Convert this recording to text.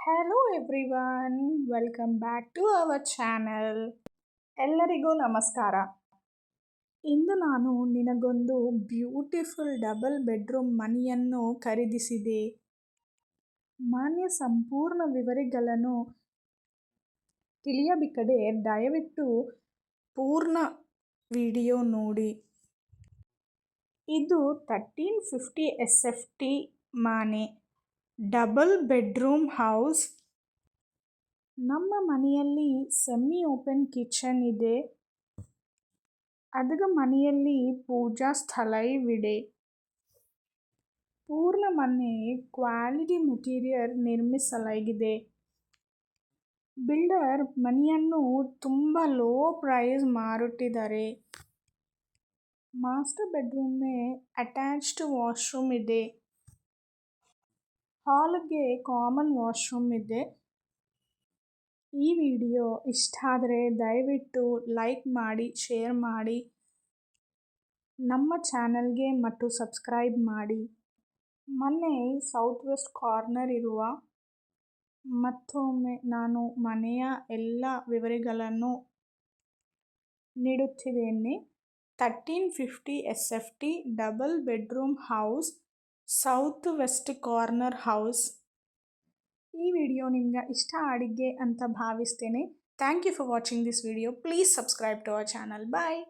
Hello everyone welcome back to our channel ಎಲ್ಲರಿಗೂ ನಮಸ್ಕಾರ. ಇಂದು ನಾನು ನಿನಗೊಂದು ಬ್ಯೂಟಿಫುಲ್ ಡಬಲ್ ಬೆಡ್ರೂಮ್ ಮನೆಯನ್ನು ಖರೀದಿಸಿದೆ. ಮಾನ್ಯ ಸಂಪೂರ್ಣ ವಿವರಗಳನ್ನು ತಿಳಿಯಬೇಕಡೆ ದಯವಿಟ್ಟು ಪೂರ್ಣ ವಿಡಿಯೋ ನೋಡಿ. ಇದು thirteen fifty S F T ಮನೆ. Double bedroom house. ನಮ್ಮ ಮನೆಯಲ್ಲಿ ಸೆಮಿ ಓಪನ್ ಕಿಚನ್ ಇದೆ. ಅದಗ ಮನೆಯಲ್ಲಿ ಪೂಜಾ ಸ್ಥಳವಿದೆ ಪೂರ್ಣ ಮನೆ ಕ್ವಾಲಿಟಿ ಮೆಟೀರಿಯಲ್ ನಿರ್ಮಿಸಲಾಗಿದೆ. ಬಿಲ್ಡರ್ ಮನೆಯನ್ನು ತುಂಬ ಲೋ ಪ್ರೈಸ್ ಮಾರುತ್ತಿದ್ದಾರೆ. ಮಾಸ್ಟರ್ ಬೆಡ್ರೂಮ್ಗೆ ಅಟ್ಯಾಚ್ಡ್ ವಾಶ್ರೂಮ್ ಇದೆ. ಹಾಲ್ಗೆ ಕಾಮನ್ ವಾಶ್ರೂಮ್ ಇದೆ. ಈ ವಿಡಿಯೋ ಇಷ್ಟ ಆದರೆ ದಯವಿಟ್ಟು ಲೈಕ್ ಮಾಡಿ ಶೇರ್ ಮಾಡಿ. ನಮ್ಮ ಚಾನಲ್ಗೆ ಮತ್ತು ಸಬ್ಸ್ಕ್ರೈಬ್ ಮಾಡಿ. ಮೊನ್ನೆ ಸೌತ್ ವೆಸ್ಟ್ ಕಾರ್ನರ್ ಇರುವ ಮತ್ತೊಮ್ಮೆ ನಾನು ಮನೆಯ ಎಲ್ಲ ವಿವರಗಳನ್ನು ನೀಡುತ್ತಿದ್ದೇನೆ. Thirteen fifty S F T double bedroom house south west corner house ಈ ವಿಡಿಯೋ ನಿಮ್ಗೆ ಇಷ್ಟ ಆಡಿದ್ದೆ ಅಂತ ಭಾವಿಸ್ತೇನೆ. Thank you for watching this video please subscribe to our channel bye